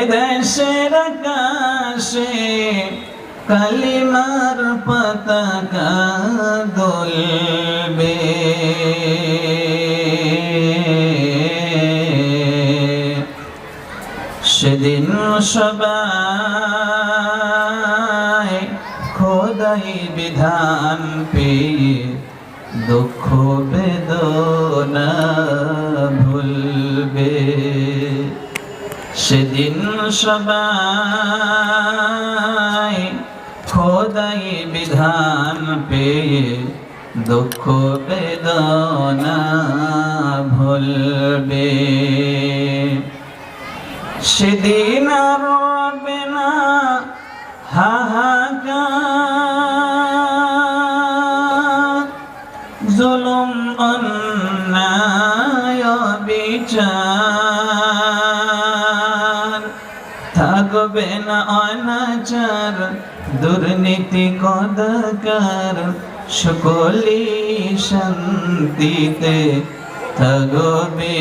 এদেশের আকাশে কালিমার পতাকা দোলবে। সেদিন সবাই খোদাই বিধান পেয়ে দুঃখ বেদনা ভুলবে। সেদিন সবাই খোদাই বিধান পেয়ে দুঃখ বেদনা ভুলবে। সেদিন আর না হাহাকার। থাকবে না অনাচার, দুর্নীতি কদকার সকলি শান্তিতে থাকবে।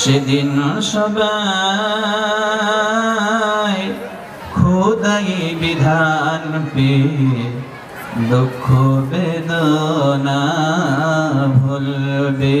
সেদিন সবাই খোদাই বিধান পেয়ে দুঃখ বেদনা ভুলবে।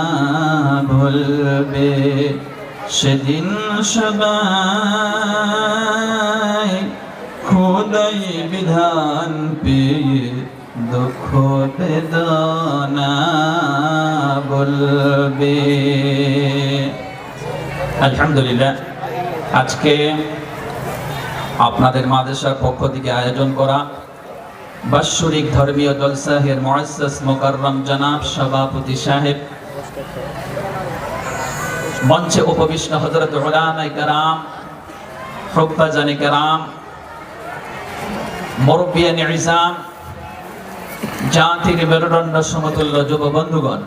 ভুলবে সেদিন সবাই খোদাই বিধান পেয়ে দুঃখ বেদনা বলবে। আলহামদুলিল্লাহ, আজকে আপনাদের মাদ্রাসার পক্ষ থেকে আয়োজন করা বাৎসরিক ধর্মীয় জলসাহের মহাসাস জনাব সভাপতি সাহেব মঞ্চে উপবিষ্ট হজরত কারাম হুফাজানে কারাম জাতির মেরুদণ্ড সমতুল্য যুব বন্ধুগণ,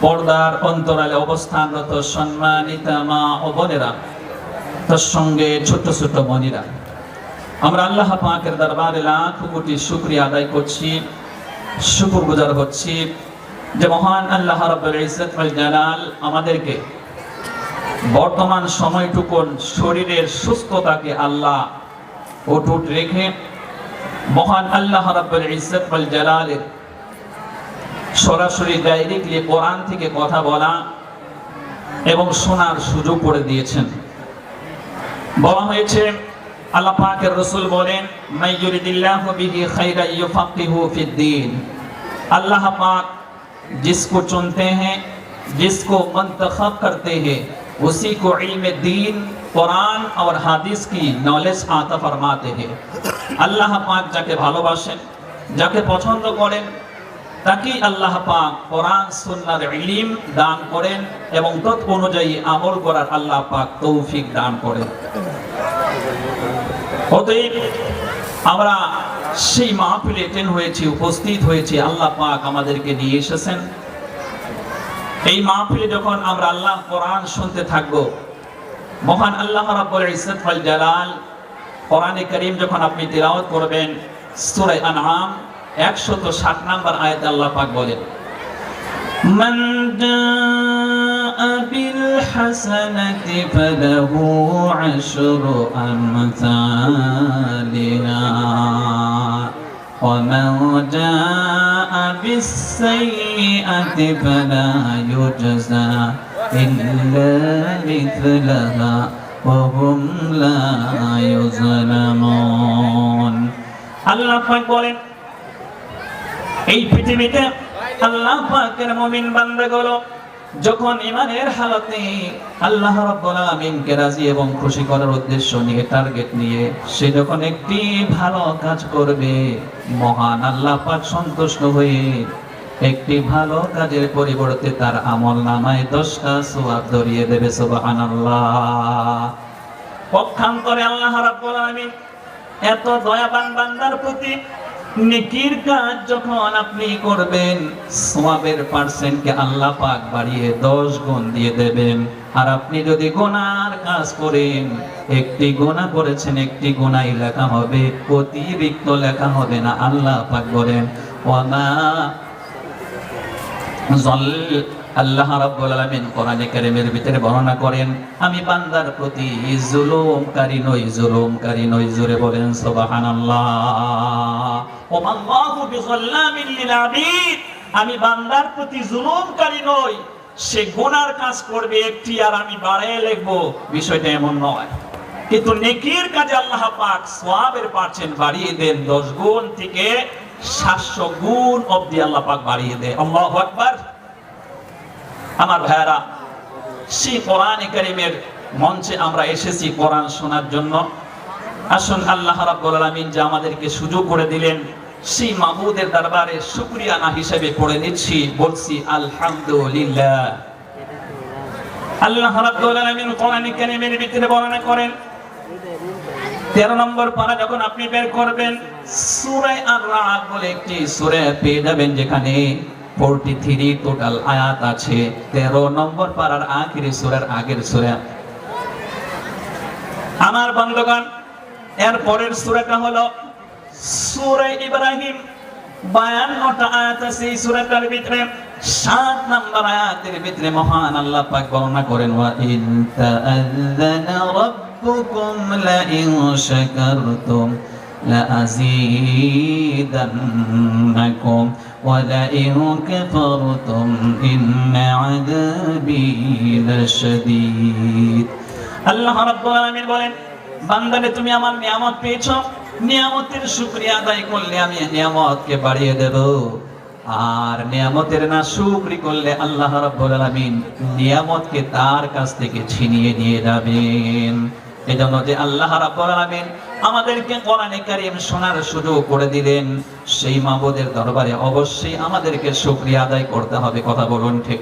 পর্দার অন্তরালে অবস্থানরত সম্মানিতা মা ও বোনেরা, তার সঙ্গে ছোট্ট ছোট্ট মনিরা। আমরা আল্লাহ পাকের দরবারে লাখ কোটি শুক্রিয়া আদায় করছি, শুকুর গুজার হচ্ছি যে মহান আল্লাহ রব্বুল আমাদেরকে বর্তমান সময়টুকুন শরীরের সুস্থতাকে আল্লাহ অটুট রেখে মহান আল্লাহ রাব্বুল ইজ্জত ওয়াল জালালের সরাসরি ডাইরেক্টলি কোরআন থেকে কথা বলা এবং শোনার সুযোগ করে দিয়েছেন বলা হয়েছে আল্লাহ পাকের রাসূল বলেন মাই ইউরিদিল্লাহু বিহি খাইরা ইউফাক্কিহু ফিদ্দিন আল্লাহ পাক जिसको चुनते हैं जिसको मंतखब करते हैं उसी को इल्म दीन কোরআন और হাদিস কি নলেজ আতা ফরমাতে हैं আল্লাহ পাক যাকে ভালোবাসেন যাকে পছন্দ করেন তাকে আল্লাহ পাক কোরআন সুন্নাহর ইলম দান করেন এবং তৎ অনুযায়ী আমল করার আল্লাহ পাক তৌফিক দান করেন অতএব আমরা সেই মাহফিলে অ্যাটেন্ড হয়েছি উপস্থিত হয়েছি আল্লাহ পাক আমাদেরকে নিয়ে এসেছেন এই মাহফিলে যখন আমরা আল্লাহ কোরআন শুনতে থাকব, মহান আল্লাহ রাব্বুল ইজ্জত ওয়াল জালাল, কোরআনে কারীম যখন আপনি তেলাওয়াত করবেন, সূরা আনআম 160 নম্বর আয়াতে আল্লাহ পাক বলেন, মান বিল হাসানাতি ফালাহু আশরু আমসালিনা। ومن جاء بالسيئة فلا يجزى إلا مثلها وهم لا يظلمون আল্লাহ পাক বলেন এই পৃথিবীতে আল্লাহ পাকের মুমিন বান্দাগুলো যখন ইমানের হালতে আল্লাহ রাব্বুল আলামিনকে রাজি এবং খুশি করার উদ্দেশ্য নিয়ে, টার্গেট নিয়ে, সে যখন একটি ভালো কাজ করবে, মহান আল্লাহ পাক সন্তুষ্ট হয়ে একটি ভালো কাজের পরিবর্তে তার আমল নামায় দশটা সোয়াব ধরিয়ে দেবে, সুবহানাল্লাহ। পক্ষান্তরে আল্লাহ রাব্বুল আলামিন এত দয়াবান বান্দার প্রতি নেকির কাজ যখন আপনি করবেন, সোয়াবের পার্সেন্টকে আল্লাহ পাক বাড়িয়ে দশ গুণ দিয়ে দেবেন। আর আপনি যদি গোনার কাজ করেন, একটি গোনা করেছেন, একটি গোনাই লেখা হবে, অতিরিক্ত লেখা হবে না, আল্লাহ পাক বলেন জল আল্লাহ রাব্বুল আলামিন কোরআনে কারীমের ভিতরে বর্ণনা করেন, আমি বান্দার প্রতি জুলুমকারী নই জুলুমকারী নই জোরে বলেন সুবহানাল্লাহ। ওমাল্লাহু বিযাল্লামিন লিল আবিদ। আমি বান্দার প্রতি জুলুমকারী নই, সে গুনার কাজ করবে একটি আর আমি বাড়ায় লিখব। বিষয়টা এমন নয়। কিন্তু নেকির কাজে আল্লাহ পাক সোয়াবের পার্সেন্ট বাড়িয়ে দেন দশ গুণ থেকে সাতশো গুণ অব্দি আল্লাহ পাক বাড়িয়ে দেয়। আল্লাহু আকবার। আমার ভাইয়ারা, সেই কোরআন কারিমের মঞ্চে আমরা এসেছি কোরআন শোনার জন্য। আসুন আল্লাহ রাব্বুল আলামিন যে আমাদেরকে সুযোগ করে দিলেন, সেই মাহবুদের দরবারে শুকরিয়া না হিসেবে পড়ে নিচ্ছি, বলছি আলহামদুলিল্লাহ। আল্লাহ রাব্বুল আলামিন কোরআন কারিমের ভিতরে বর্ণনা করেন তেরো নম্বর পারা যখন আপনি বের করবেন, সূরা আর রাত বলে একটি সূরা পেয়ে যাবেন যেখানে 43 টোটাল আয়াত আছে। 13 নম্বর পারার আখিরি সূরার আগের সূরা। আমার বন্ধুগণ, এর পরের সূরাটা হলো সূরা ইব্রাহিম। 52টা আয়াত আছে এই সূরাটার ভিতরে। ষাট নাম্বার আয়াতের ভিতরে মহান আল্লাহ পাক বর্ণনা করেন, ওয়া ইন তাআযানা রাব্বুকুম লা ইন শাকারতুম লা আযীদান্নাকুম ওয়া লা ইন কাফারতুম ইন্না আযাবি লাশাদীদ। আল্লাহ রাব্বুল আলামিন বলেন, বান্দারে, তুমি আমার নিয়ামত পেয়েছ। নিয়ামতের শুকরিয়া আদায় করলে আমি নিয়ামতকে বাড়িয়ে দেব। আর নিয়ামতের না শুকরি করলে আল্লাহ রাব্বুল আলামিন নিয়ামতকে তার কাছ থেকে ছিনিয়ে নিয়ে যাবেন। এজন্য যে আল্লাহ রাব্বুল আলামিন আমাদেরকে কোরআনে কারীম শোনার সুযোগ করে দিলেন, সেই মাবুদের দরবারে অবশ্যই আমাদেরকে শুকরিয়া আদায় করতে হবে, কথা বলুন ঠিক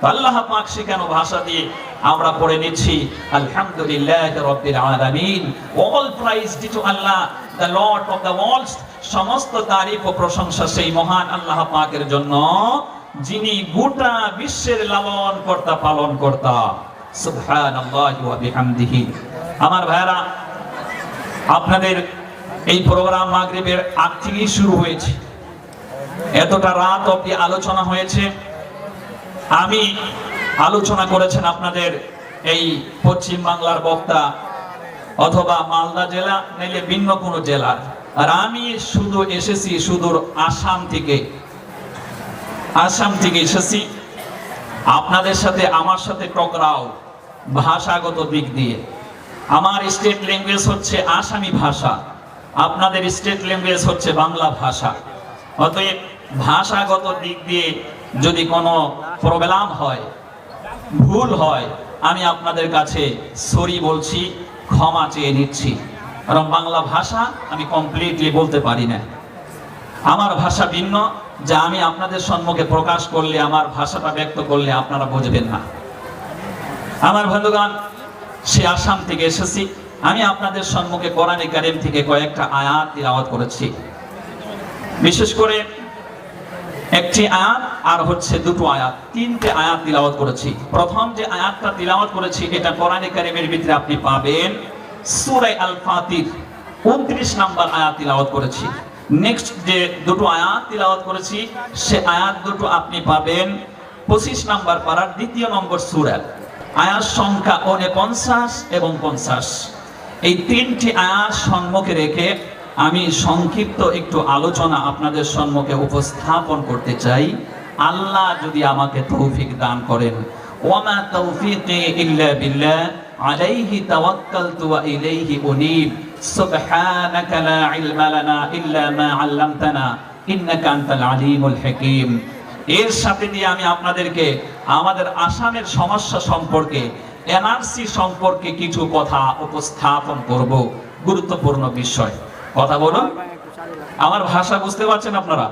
তো আল্লাহ পাক শেখানো ভাষা দিয়ে আমরা পড়ে নিচ্ছি, আলহামদুলিল্লাহ রাব্বিল আলামিন all praise to Allah the Lord of the worlds সমস্ত তারিফ ও প্রশংসা সেই মহান আল্লাহ পাকের জন্য, যিনি গোটা বিশ্বের লালন কর্তা, পালন কর্তা। আমার ভাইরা আপনাদের এই প্রোগ্রাম মাগরিবের আগ থেকেই শুরু হয়েছে। এতটা রাত অবধি আলোচনা হয়েছে। আমি আলোচনা করেছেন আপনাদের এই পশ্চিম বাংলার বক্তা অথবা মালদা জেলা, নাইলে ভিন্ন কোনো জেলার। আর আমি শুধু এসেছি সুদূর আসাম থেকে। আসাম থেকে এসেছি। আপনাদের সাথে, আমার সাথে টকরাও, ভাষাগত দিক দিয়ে। আমার স্টেট ল্যাঙ্গুয়েজ হচ্ছে আসামি ভাষা। আপনাদের স্টেট ল্যাঙ্গুয়েজ হচ্ছে বাংলা ভাষা। অতএব ভাষাগত দিক দিয়ে যদি কোনো প্রবলেম হয়, ভুল হয়, আমি আপনাদের কাছে সরি বলছি, ক্ষমা চেয়ে নিচ্ছি। কারণ বাংলা ভাষা আমি কমপ্লিটলি বলতে পারি না। আমার ভাষা ভিন্ন, যা আমি আপনাদের সম্মুখে প্রকাশ করলে, আমার ভাষাটা ব্যক্ত করলে আপনারা বুঝবেন না। আমার বন্ধুগণ, সে আসাম থেকে এসেছি। আমি আপনাদের সম্মুখে কোরআনে কারিম থেকে কয়েকটা আয়াত তিলাওয়াত করেছি। বিশেষ করে একটি আয়াত আর হচ্ছে দুটো আয়াত, তিনটে আয়াত তিলাওয়াত করেছি। প্রথম যে আয়াতটা তিলাওয়াত করেছি, এটা কোরআনে কারিমের ভিতরে আপনি পাবেন সূরা আল ফাতির 29 নাম্বার আয়াত তিলাওয়াত করেছি। নেক্সট যে দুটো আয়াত তিলাওয়াত করেছি, সে আয়াত দুটো আপনি পাবেন 25 নাম্বার পারার দ্বিতীয় নম্বর সূরা। আয়াত সংখ্যা 49 এবং 50 এই তিনটি আয়াত সম্মুখে রেখে আমি সংক্ষিপ্ত একটু আলোচনা আপনাদের সম্মুখে উপস্থাপন করতে চাই। আল্লাহ যদি আমাকে তৌফিক দান করেন। ওয়ামা তৌফিক ইল্লা বিল্লাহ। আলাইহি তাওয়াক্কালতু ওয়া ইলাইহি উনীব। সুবহানাকা লা ইলমা লানা ইল্লা মা 'আল্লামতানা ইন্নাকা আনতাল আলিমুল এর সাথে দিয়ে আমি আপনাদেরকে আমাদের আসামের সমস্যা সম্পর্কে, এনআরসি সম্পর্কে কিছু কথা উপস্থাপন করব। গুরুত্বপূর্ণ বিষয়। কথা বলুন। আমার ভাষা বুঝতে পারছেন আপনারা?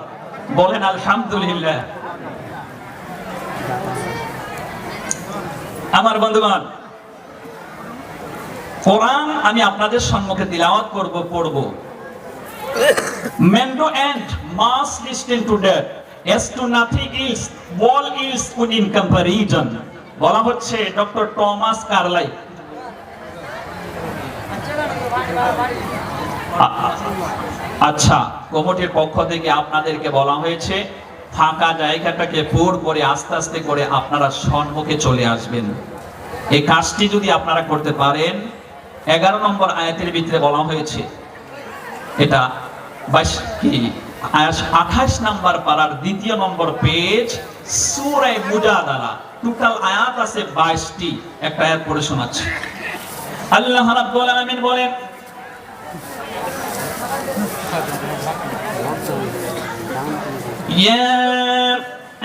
বলেন, আলহামদুলিল্লাহ। আমার বন্ধুগণ কোরআন আমি আপনাদের সম্মুখে তিলাওয়াত করব, পড়ব। মেন্ডো and mass listen to that as to nothing is wall is wood in comparison বলা হচ্ছে ডক্টর টমাস কার্লাই আচ্ছা কমিটির পক্ষ থেকে আপনাদেরকে বলা হয়েছে, ফাঁকা জায়গাটাকে পুর করে আস্তে আস্তে করে আপনারা সম্মুখে চলে আসবেন। এই কাজটি যদি আপনারা করতে পারেন এগারো নম্বর আয়াতের ভিতরে বলা হয়েছে, এটা কি? আঠাশ নম্বর পাড়ার দ্বিতীয় নম্বর পেজ, সুরায় মুজাদালা। টোটাল আয়াত আছে বাইশটি, একটা আয়াত পড়ে শোনাচ্ছে। আল্লাহ বলেন আলামিন বলেন, ইয়া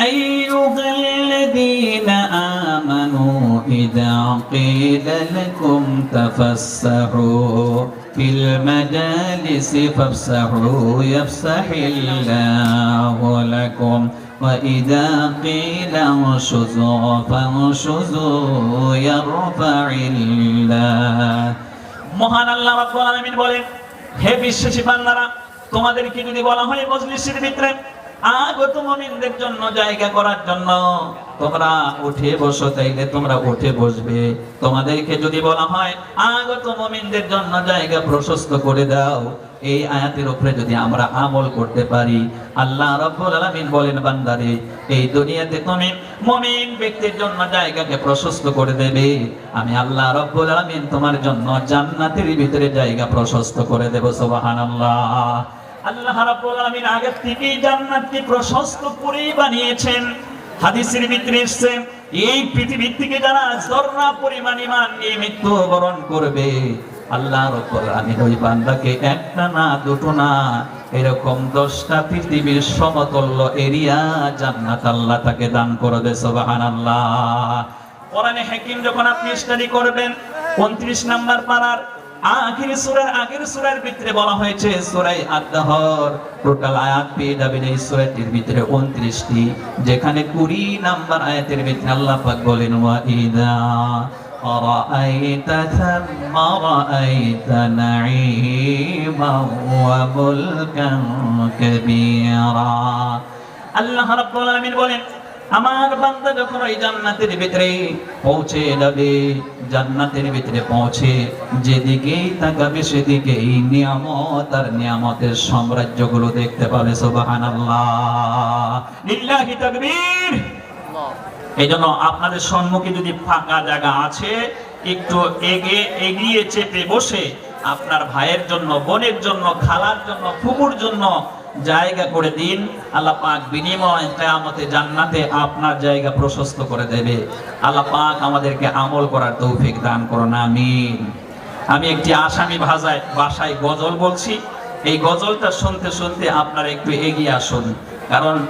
আইয়ুহাল্লাযীনা إذا قيل لكم تفسحوا في المجالس فافسحوا يفسح الله لكم وإذا قيل انشزوا فانشزوا يرفع الله মহান আল্লাহ রাব্বুল আলামিন বলেন হে বিশ্বাসী বান্দারা তোমাদেরকে যদি বলা হয় মজলিসের ভিতরে আগত মুমিনদের জন্য জায়গা করার জন্য। তোমরা উঠে বসো, তাইলে তোমরা উঠে বসবে। তোমাদেরকে যদি বলা হয়, আগত মুমিনদের জন্য জায়গা প্রশস্ত করে দাও। এই আয়াতের উপরে যদি আমরা আমল করতে পারি, আল্লাহ রাব্বুল আলামিন বলেন, বান্দারে, এই দুনিয়াতে তুমি মুমিন ব্যক্তির জন্য জায়গাকে প্রশস্ত করে দেবে। আমি আল্লাহ রাব্বুল আলামিন তোমার জন্য জান্নাতের ভিতরে জায়গা প্রশস্ত করে দেব, সুবহানাল্লাহ। আল্লাহ রাব্বুল আলামিন আগে থেকেই জান্নাতকে প্রশস্ত করে বানিয়েছেন। হাদিসের ভিতরে এসেছে, এই পৃথিবীর থেকে যারা জর্রা পরিমাণ ইমান নিয়ে মৃত্যুবরণ করবে, আল্লাহ রাব্বুল আলামিন ওই বান্দাকে একটা না, দুটো না, এরকম দশটা পৃথিবীর সমতল্য এরিয়া জান্নাত আল্লাহ তাকে দান করবে সুবহানাল্লাহ। কোরআনে হাকিম যখন আপনি স্টাডি করবেন 29 নাম্বার পারার আখির সূরার আগের সূরার ভিতরে বলা হয়েছে সূরাই আদ-দাহর টোটাল আয়াত পেয়ে যাবেন এই সূরাটির ভিতরে 29টি যেখানে 20 নাম্বার আয়াতের ভিতরে আল্লাহ পাক বলেন ওয়া ইদা رأيت ثم رأيت نعيما وملكا كبيرا আল্লাহ রাব্বুল আলামিন বলেন আমার বান্দা যখন ওই জান্নাতের ভিতরে পৌঁছে যাবে, জান্নাতের ভিতরে পৌঁছে যেদিকেই তাকাবে সেদিকেই নিয়ামত আর নিয়ামতের সাম্রাজ্যগুলো দেখতে পাবে, সুবহানাল্লাহ। লিল্লাহি এই জন্য আপনাদের সম্মুখে যদি ফাঁকা জায়গা আছে, একটু এগিয়ে এগিয়ে চেপে বসে আপনার ভাইয়ের জন্য, বোনের জন্য, খালার জন্য ফুকুর জন্য জায়গা করে দিন আল্লাহ পাক বিনিময় কিয়ামতে জান্নাতে আপনার জায়গা প্রশস্ত করে দেবে। আল্লাহ পাক আমাদেরকে আমল করার তৌফিক দান করুন আমিন। আমি একটি আসামি ভাষায় ভাষায় গজল বলছি। এই গজলটা শুনতে শুনতে আপনারা একটু এগিয়ে আসুন। কারণ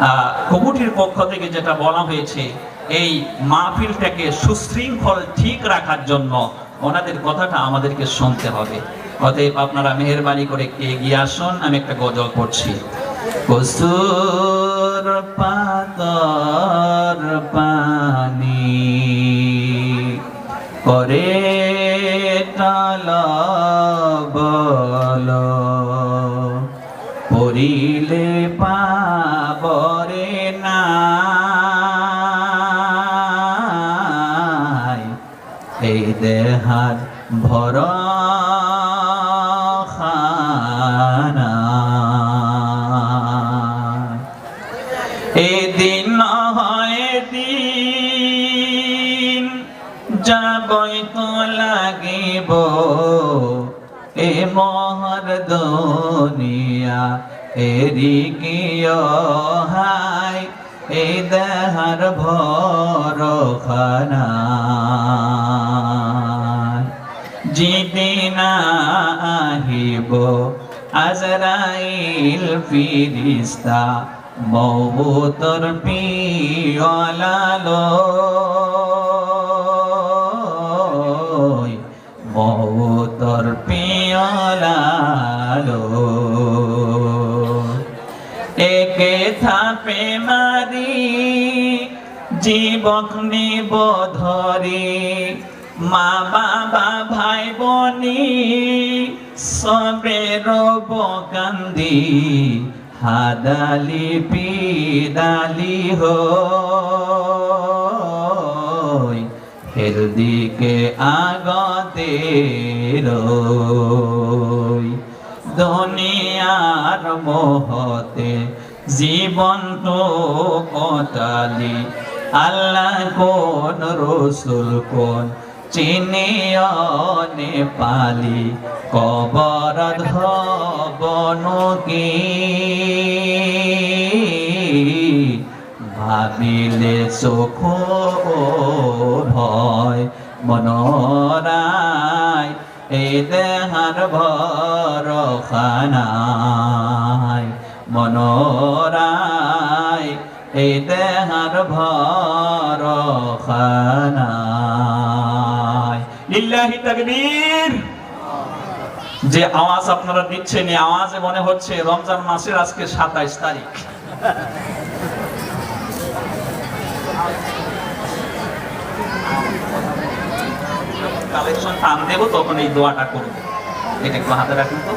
আহ, কমিটির পক্ষ থেকে যেটা বলা হয়েছে এই মাহফিলটাকে সুশৃঙ্খল ঠিক রাখার জন্য ওনাদের কথাটা আমাদেরকে শুনতে হবে। অতএব আপনারা মেহরবানি করে একটু এগিয়ে আসুন, আমি একটা গজল পড়ছি। কসুর পাতর পানি করে টাল বল পরিলে পাবরে নাই। এই দেহার ভর লাগিব এ মহর দুনিয়া, এরি কিয় হাই এই দেহার ভরখানা যেদিন আহিব আজরাইল ফিরিস্তা মৌতর পিয়ালালো মৌতর পিয়ালালো। একে থাপে মারি, জীবক নিব ধরি। মা বাবা ভাই বনি, সবে রব কান্দি। হাদালি পিদালি হই ফের দিকে আগতে দুনিয়ার মোহতে জীবন তো কটালি আল্লাহ কোন রসুল কোন চিনিয়নে পালি। কবর ধবন কি? ভাবিলে ও ভয় মনোরায় এই দেহার ভরখানায় মনোরায় এই দেহার ভরখানায় লিল্লাহি যে আওয়াজ আপনারা দিচ্ছেন, এই আওয়াজে মনে হচ্ছে রমজান মাসের আজকে সাতাইশ তারিখ। কালেকশন টান দেবো, তখন এই দোয়াটা করব। এটা একটু হাতে রাখুন তো।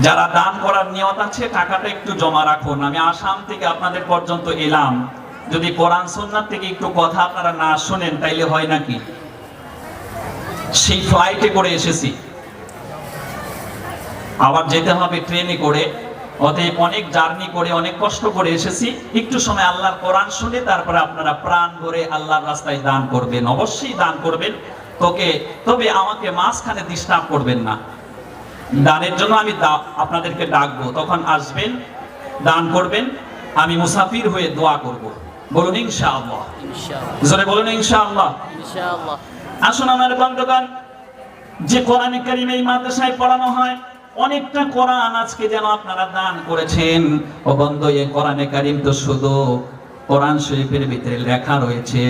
যারা দান করার নিয়ত আছে, টাকাটা একটু জমা রাখুন। আমি আসাম থেকে আপনাদের পর্যন্ত এলাম। যদি কোরআন সন্ন্যার থেকে একটু কথা আপনারা না শোনেন, তাইলে হয় নাকি? সেই ফ্লাইটে করে এসেছি। আবার যেতে হবে ট্রেনে করে। অতএব অনেক জার্নি করে অনেক কষ্ট করে এসেছি। একটু সময় আল্লাহর কোরআন শুনে তারপরে আপনারা প্রাণ ভরে আল্লাহর রাস্তায় দান করবেন। অবশ্যই দান করবেন। তোকে তবে আমাকে মাঝখানে ডিস্টার্ব করবেন না। দানের জন্য আমি আপনাদেরকে ডাকবো। তখন আসবেন দান করবেন। আমি মুসাফির হয়ে দোয়া করব। বলুন ইনশাআল্লাহ। ইনশাআল্লাহ। জোরে বলুন ইনশাআল্লাহ। ইনশাআল্লাহ। আসুন আমার বন্ধুগণ যে কোরআনে কারিম এই মাদ্রাসায় পড়ানো হয় অনেকটা কোরআন আজকে যেন আপনারা দান করেছেন। ও বন্ধু, এই কোরআনে কারিম তো শুধু কোরআন শরীফের ভিতরে লেখা রয়েছে।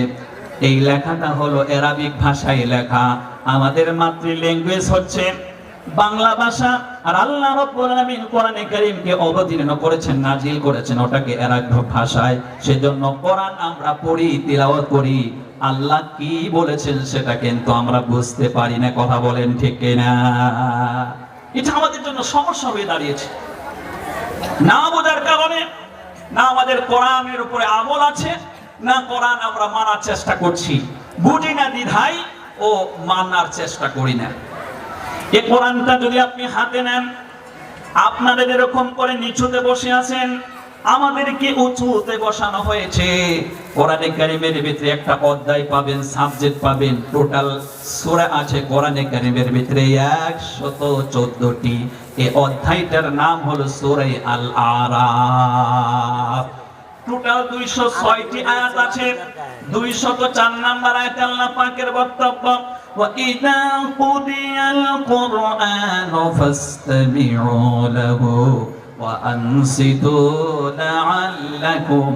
এই লেখাটা হলো অ্যারাবিক ভাষায় লেখা। আমাদের মাতৃ ল্যাঙ্গুয়েজ হচ্ছে বাংলা ভাষা। আর আল্লাহ রাব্বুল আলামিন কোরআনে কারীমকে অবতীর্ণ করেছেন, নাজিল করেছেন ওটাকে অ্যারাবিক ভাষায়। সেজন্য কোরআন আমরা পড়ি, তিলাওয়াত করি। আল্লাহ কি বলেছেন সেটা কিন্তু আমরা বুঝতে পারি না, কথা বলেন ঠিক কিনা? এটা আমাদের জন্য সমস্যা হয়ে দাঁড়িয়েছে। না বোঝার কারণে, না আমাদের কোরআনের উপরে আমল আছে, না কোরআন আমরা মানার চেষ্টা করছি। বুঝি না দ্বিধাই ও মানার চেষ্টা করি না। এ কোরআনটা যদি আপনি হাতে নেন, আপনাদের এরকম করে নিচুতে বসে আছেন আমাদেরকে উঁচুতে বসানো হয়েছে কোরআনে কারিমের ভিতরে একটা অধ্যায় পাবেন সাবজেক্ট পাবেন টোটাল সূরা আছে কোরআনে কারিমের ভিতরে একশত চোদ্দটি এই অধ্যায়টার নাম হলো সূরা আল আরাফ টোটাল দুইশো ছয়টি আয়াত আছে দুইশত চার নাম্বার আয়াতে আল্লাহ পাকের বক্তব্য وإذا قضي القرآن فاستمعوا له وأنصتوا لعلكم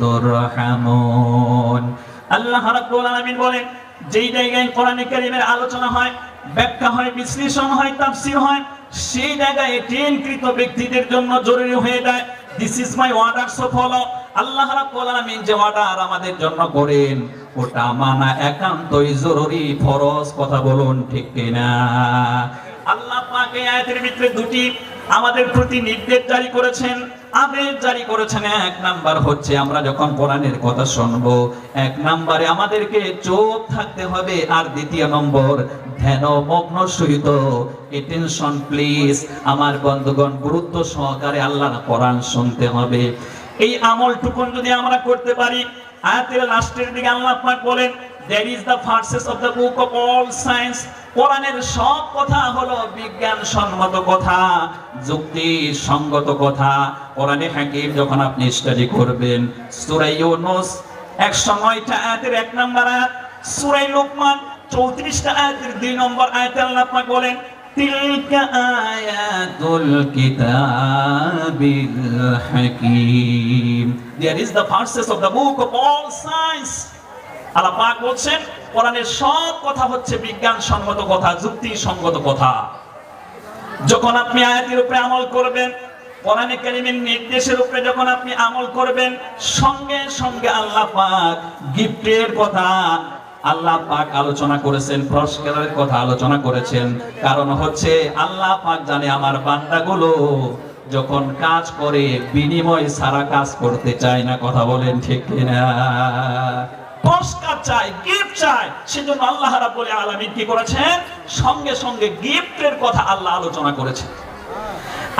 ترحمون আল্লাহ রাব্বুল আলামিন বলেন যেই জায়গায় কোরআনে কারীমের আলোচনা হয় ব্যাখ্যা হয় বিশ্লেষণ হয় তাফসীর হয় সেই জায়গায় ট্রেনকৃত ব্যক্তিদের জন্য জরুরি হয়ে যায় this is my order so follow আল্লাহ রাব্বুল আলামিন যে অর্ডার আমাদের জন্য করেন ওটা মানা একান্তই জরুরি ফরজ কথা বলুন ঠিক কিনা আল্লাহ পাক এই আয়াতের ভিতরে দুটি আমাদের প্রতি নির্দেশ জারি করেছেন, আদেশ জারি করেছেন। এক নাম্বার হচ্ছে আমরা যখন কোরআনের কথা শুনব, এক নাম্বারে আমাদেরকে চোখ থাকতে হবে। আর দ্বিতীয় নম্বর, ধ্যান মগ্ন সহিত। এটেনশন প্লিজ আমার বন্ধুগণ, গুরুত্ব সহকারে আল্লাহর কোরআন শুনতে হবে। এই আমলটুকুন যদি আমরা করতে পারি, আয়াতের লাস্টের দিকে আল্লাহ পাক বলেন that is the verses of the book of all science কোরআনের সব কথা হলো বিজ্ঞান সম্মত কথা যুক্তি সঙ্গত কথা। কোরআনে হাকিম যখন আপনি স্টাডি করবেন, সূরা ইউনুস 109টা আয়াতের এক নম্বর আয়াত, সূরা লুকমান 34টা আয়াতের দুই নম্বর আয়াতে আল্লাহ পাক বলেন, তিলকা আয়াতুল কিতাবিল হাকিম। There is the verses of the book of all science আল্লাহ পাক বলছেন, কোরআনের সব কথা হচ্ছে বিজ্ঞান সম্মত কথা যুক্তি সঙ্গত কথা। যখন আপনি আয়াতের উপরে আমল করবেন, কোরআনে কারিমের নির্দেশের উপরে যখন আপনি আমল করবেন, সঙ্গে সঙ্গে আল্লাহ পাক গিফটের কথা, আল্লাহ পাক আলোচনা করেছেন, পুরস্কারের কথা আলোচনা করেছেন। কারণ হচ্ছে, আল্লাহ পাক জানে আমার বান্দাগুলো যখন কাজ করে, বিনিময় সারা কাজ করতে চায় না, কথা বলেন ঠিক কিনা? পুরস্কার চাই গিফট চাই সেজন্য আল্লাহ রাব্বুল আলামিন কি করেছেন? সঙ্গে সঙ্গে গিফটের কথা আল্লাহ আলোচনা করেছেন।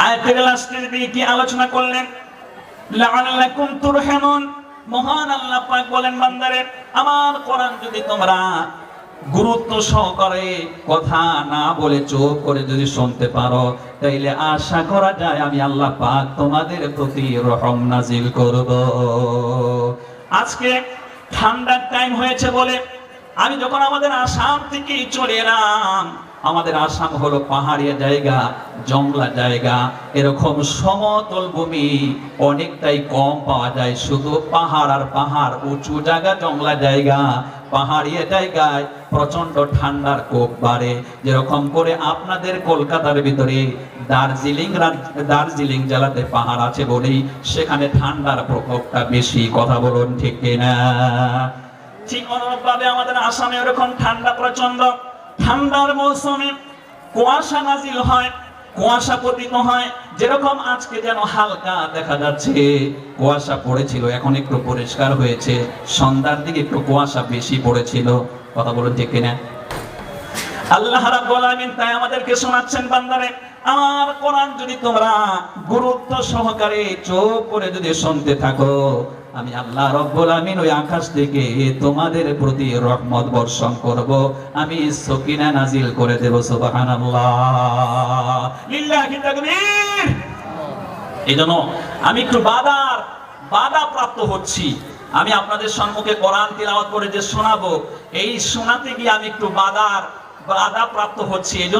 আয়াতের লাস্টের দিকে কি আলোচনা করলেন? লাআল্লাকুম তুরহামুন। মহান আল্লাহ পাক বলেন, বান্দারে, আমার কোরআন যদি তোমরা গুরুত্ব সহকারে কথা না বলে চোখ করে যদি শুনতে পারো, তাইলে আশা করা যায় আমি আল্লাহ পাক তোমাদের প্রতি রহম নাজিল করব। আজকে ঠান্ডার টাইম হয়েছে বলে আমি যখন আমাদের আসাম থেকে চলে এলাম আমাদের আসাম হলো পাহাড়িয়া জায়গা, জংলা জায়গা। এরকম সমতল ভূমি অনেকটাই কম পাওয়া যায়। শুধু পাহাড় আর পাহাড়, উঁচু জায়গা, জংলা জায়গা। পাহাড়িয়া জায়গায় প্রচণ্ড ঠান্ডার কোপ বাড়ে। যেরকম করে আপনাদের কলকাতার ভিতরে দার্জিলিং দার্জিলিং জেলাতে পাহাড় আছে বলেই সেখানে ঠান্ডার প্রকোপটা বেশি। কথা বলুন ঠিক কিনা? ঠিক অনুরূপভাবে আমাদের আসামে এরকম ঠান্ডা প্রচণ্ড ঠান্ডার মৌসুমে কুয়াশা নাজিল হয়, কুয়াশা পতিত হয়, যেরকম আজকে যেন হালকা দেখা যাচ্ছে। কুয়াশা পড়েছিল, এখন একটু পরিষ্কার হয়েছে। সন্ধ্যার দিকে একটু কুয়াশা বেশি পড়েছিল। কথা বলুন ঠিক কিনা? আল্লাহ রাব্বুল আলামিন তাই আমাদেরকে শোনাচ্ছেন বান্দারে আমার কোরআন যদি তোমরা গুরুত্ব সহকারে চোখ করে যদি শুনতে থাকো, আমি আল্লাহ রব্বুল আমিন ওই আকাশ থেকে তোমাদের প্রতি রহমত বর্ষণ করব। আমি সকিনা নাজিল করে দেব, সুবহানাল্লাহ। লিল্লাহি তাকবীর। এই জন্য আমি একটু বাধার, বাধা প্রাপ্ত হচ্ছি। আমি আপনাদের সম্মুখে কোরআন তিলাওয়াত করে যে শোনাবো, এই শোনাতে গিয়ে আমি একটু বাধার, বাধা প্রাপ্ত হচ্ছি। এই জন্য